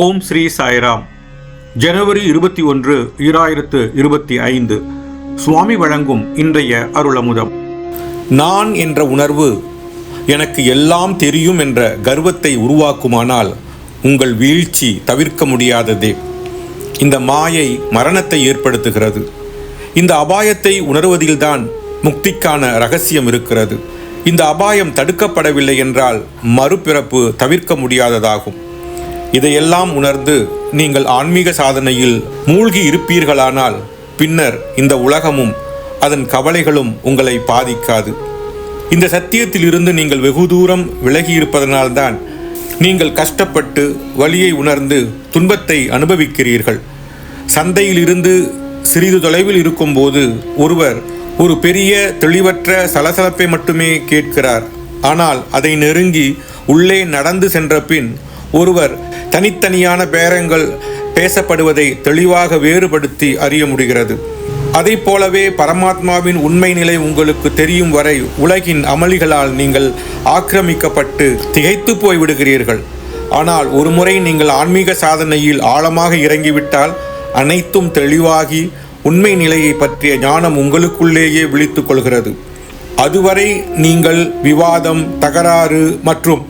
ஓம் ஸ்ரீ சாய்ராம். ஜனவரி இருபத்தி ஒன்று ஈராயிரத்து இருபத்தி ஐந்து. சுவாமி வழங்கும் இன்றைய அருளமுதம். நான் என்ற உணர்வு எனக்கு எல்லாம் தெரியும் என்ற கர்வத்தை உருவாக்குமானால் உங்கள் வீழ்ச்சி தவிர்க்க முடியாததே. இந்த மாயை மரணத்தை ஏற்படுத்துகிறது. இந்த அபாயத்தை உணர்வதில்தான் முக்திக்கான ரகசியம் இருக்கிறது. இந்த அபாயம் தடுக்கப்படவில்லை என்றால் மறுபிறப்பு தவிர்க்க முடியாததாகும். இதையெல்லாம் உணர்ந்து நீங்கள் ஆன்மீக சாதனையில் மூழ்கி இருப்பீர்களானால் பின்னர் இந்த உலகமும் அதன் கவலைகளும் உங்களை பாதிக்காது. இந்த சத்தியத்தில் இருந்து நீங்கள் வெகு தூரம் விலகி இருப்பதனால்தான் நீங்கள் கஷ்டப்பட்டு வலியை உணர்ந்து துன்பத்தை அனுபவிக்கிறீர்கள். சந்தையிலிருந்து சிறிது தொலைவில் இருக்கும்போது ஒருவர் ஒரு பெரிய தெளிவற்ற சலசலப்பை மட்டுமே கேட்கிறார். ஆனால் அதை நெருங்கி உள்ளே நடந்து சென்ற பின் ஒருவர் தனித்தனியான பேரங்கள் பேசப்படுவதை தெளிவாக வேறுபடுத்தி அறிய முடிகிறது. அதைப் போலவே பரமாத்மாவின் உண்மை நிலை உங்களுக்கு தெரியும் வரை உலகின் அமளிகளால் நீங்கள் ஆக்கிரமிக்கப்பட்டு திகைத்து போய் விடுகிறீர்கள். ஆனால் ஒருமுறை நீங்கள் ஆன்மீக சாதனையில் ஆழமாக இறங்கிவிட்டால் அனைத்தும் தெளிவாகி உண்மை நிலையை பற்றிய ஞானம் உங்களுக்குள்ளேயே விழித்துக் கொள்கிறது. அதுவரை நீங்கள் விவாதம் தகராறு மற்றும்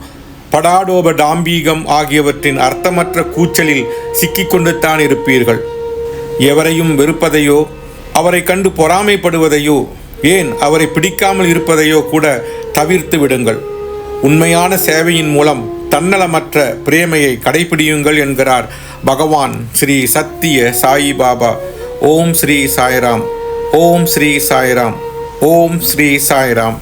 படாடோப டாம்பீகம் ஆகியவற்றின் அர்த்தமற்ற கூச்சலில் சிக்கிக்கொண்டுத்தான் இருப்பீர்கள். எவரையும் வெறுப்பதையோ அவரை கண்டு பொறாமைப்படுவதையோ ஏன் அவரை பிடிக்காமல் இருப்பதையோ கூட தவிர்த்து விடுங்கள். உண்மையான சேவையின் மூலம் தன்னலமற்ற பிரேமையை கடைபிடியுங்கள் என்கிறார் பகவான் ஸ்ரீ சத்திய சாயி பாபா. ஓம் ஸ்ரீ சாய்ராம். ஓம் ஸ்ரீ சாய்ராம். ஓம் ஸ்ரீ சாய்ராம்.